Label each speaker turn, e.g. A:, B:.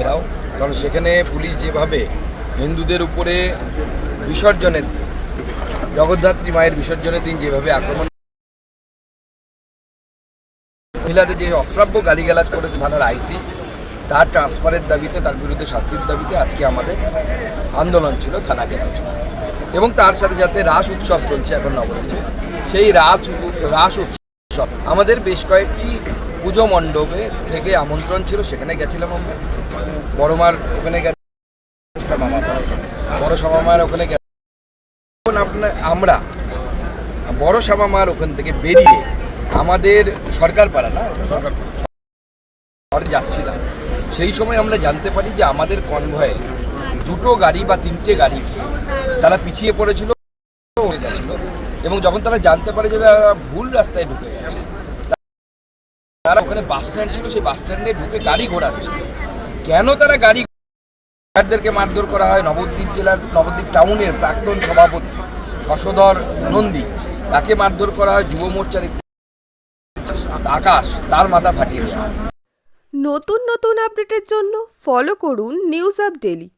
A: এরাও কারণ সেখানে পুলিশ যেভাবে হিন্দুদের উপরে বিসর্জনের জগদ্ধাত্রী মায়ের বিসর্জনের দিন যেভাবে আক্রমণ মহিলাদের যে অশ্রাব্য গালিগালাজ করেছে থানার আইসি, তার ট্রান্সফারের দাবিতে, তার বিরুদ্ধে শাস্তির দাবিতে আজকে আমাদের আন্দোলন ছিল থানা ঘেরাও এবং তার সাথে সাথে রাস উৎসব চলছে এখন নবদ্বীপে। সেই রাস রাস উৎসব, আমাদের বেশ কয়েকটি পুজো মণ্ডপে থেকে আমন্ত্রণ ছিল সেখানে গেছিলাম আমরা। বড়মার ওখানে গেছিলাম আমার বড় সমামার ওখানে গে- এখন আপনার আমরা বড় সমামার ওখান থেকে বেরিয়ে আমাদের সরকার পাড়া না? সরকার যাচ্ছিলাম। সেই সময় আমরা জানতে পারি যে আমাদের কনভয়ে দুটো গাড়ি বা তিনটে গাড়িকে তারা পিছিয়ে পড়েছিল হয়ে গেছিল এবং যখন তারা জানতে পারে যে তারা ভুল রাস্তায় ঢুকে গেছে তারা ওখানে বাস স্ট্যান্ড ছিল, সেই বাস স্ট্যান্ডে ঢুকে গাড়ি ঘোরাচ্ছিল কেন তারা গাড়ি গার্ডদেরকে মারধর করা হয়? নবদ্বীপ জেলার, নবদ্বীপ টাউনের প্রাক্তন সভাপতি শশধর নন্দী তাকে মারধর করা হয়। যুব মোর্চার আকাশ, তার মাথা ফাটিয়ে
B: নতুন নতুন আপডেটের জন্য ফলো করুন নিউজ আপ ডেলি